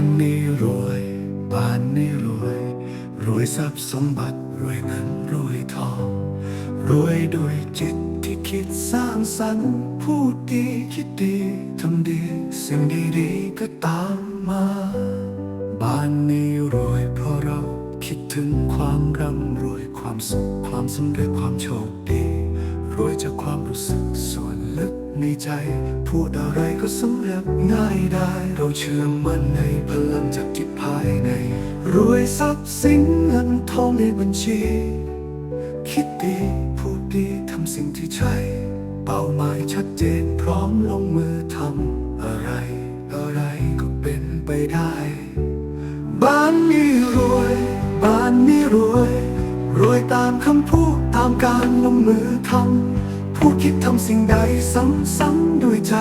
านนี้รวยบ้านนี้รวย รวยทรัพย์สมบัติรวยเงินรวยทอง รวยด้วยจิตที่คิดสร้างสรรค์พูดดีคิดดีทำดี สิ่งดีๆก็ตามมา บ้านนี้รวยเพราะเราคิดถึงความร่ำรวยความสุขความสำเร็จความโชคดี รวยจากความรู้สึกส่วนลึกในใจ พูดอะไรก็สำเร็จง่ายได้ เราเชื่อมั่นในพลังจากที่ภายใน รวยทรัพย์สินเงินทองในบัญชี คิดดีพูดดีทำสิ่งที่ใช่ เป้าหมายชัดเจนพร้อมลงมือทำอะไร อะไรก็เป็นไปได้ บ้านนี้รวย บ้านนี้รวย รวยตามคำพูดตามการลงมือทำ พูดคิดทำสิ่งใดซ้ำๆด้วยใจ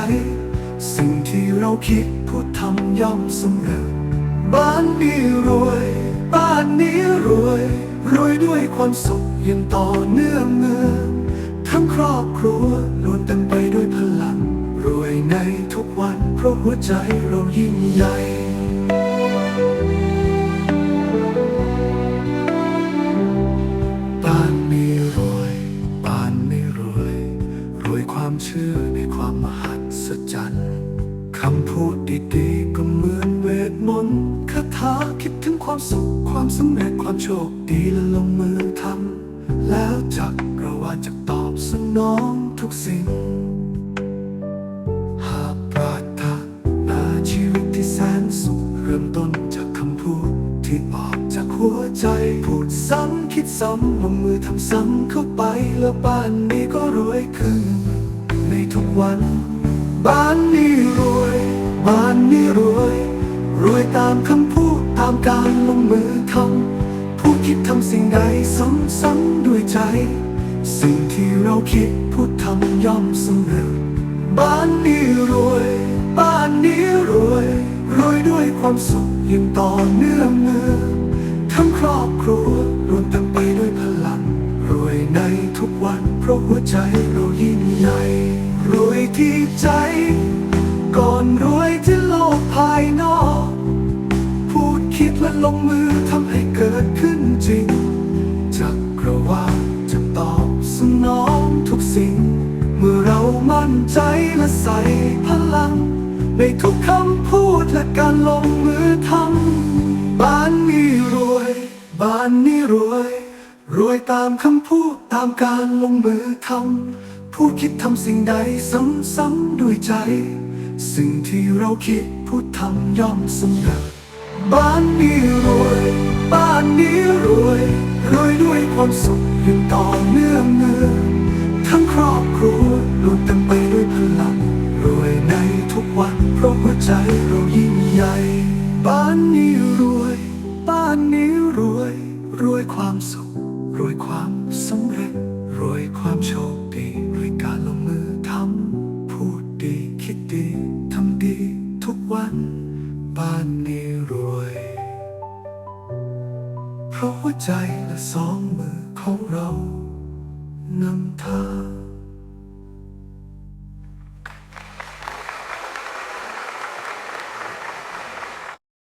สิ่งที่เราคิดพูดทำย่อมสำเร็จบ้านนี้รวย บ้านนี้รวย รวยด้วยความสุขย่งต่อเนื่องเนืองทั้งครอบครัวล้วนเต็มไปด้วยพลัง รวยในทุกวันเพราะหัวใจเรายิ่งใหญ่ เชื่อในความมหัศจรรย์คำพูดดีๆก็เหมือนเวทมนต์คาถาคิดถึงความสุข ความสำเร็จความโชคดีและลงมือทำแล้วจักรวาลจะตอบสนองทุกสิ่ง หากปรารถนาชีวิตที่แสนสุข เริ่มต้นจากคำพูดที่ออกจากหัวใจ พูดซ้ำคิดซ้ำลงมือทำซ้ำเข้าไปแล้วบ้านนี้ก็รวยขึ้นใน ทุกวัน บ้านนี้รวย บ้านนี้รวย รวยตามคำพูดตามการลงมือทำพูดคิดทำสิ่งใดซ้ำๆด้วยใจ สิ่งที่เราคิดพูดทำย่อมสำเร็จบ้านนี้รวย บ้านนี้รวย รวยด้วยความสุขอย่งต่อเนื่องเนือทั้งครอบครัวรวมเต็มไปด้วยพลัง รวยในทุกวันเพราะหัวใจเรายิ่งใหญ่ รวยที่ใจ ก่อนรวยที่โลกภายนอก พูดคิดและลงมือทำให้เกิดขึ้นจริง จักรวาลจะตอบสนองทุกสิ่ง เมื่อเรามั่นใจและใส่พลัง ในทุกคำพูดและการลงมือทำบ้านนี้รวย บ้านนี้รวย รวยตามคำพูดตามการลงมือทำ พูดคิดทำสิ่งใดซ้ำๆด้วยใจ สิ่งที่เราคิดพูดทำย่อมสำเร็จบ้านนี้รวย บ้านนี้รวยรวยด้วยความสุขอย่างต่อเนื่องเนืองทั้งครอบครัวล้วนเต็มไปด้วยพลังรวยในทุกวันเพราะหัวใจเรายิ่งใหญ่บ้านนี้ ใจและสองมือของเรานำทาง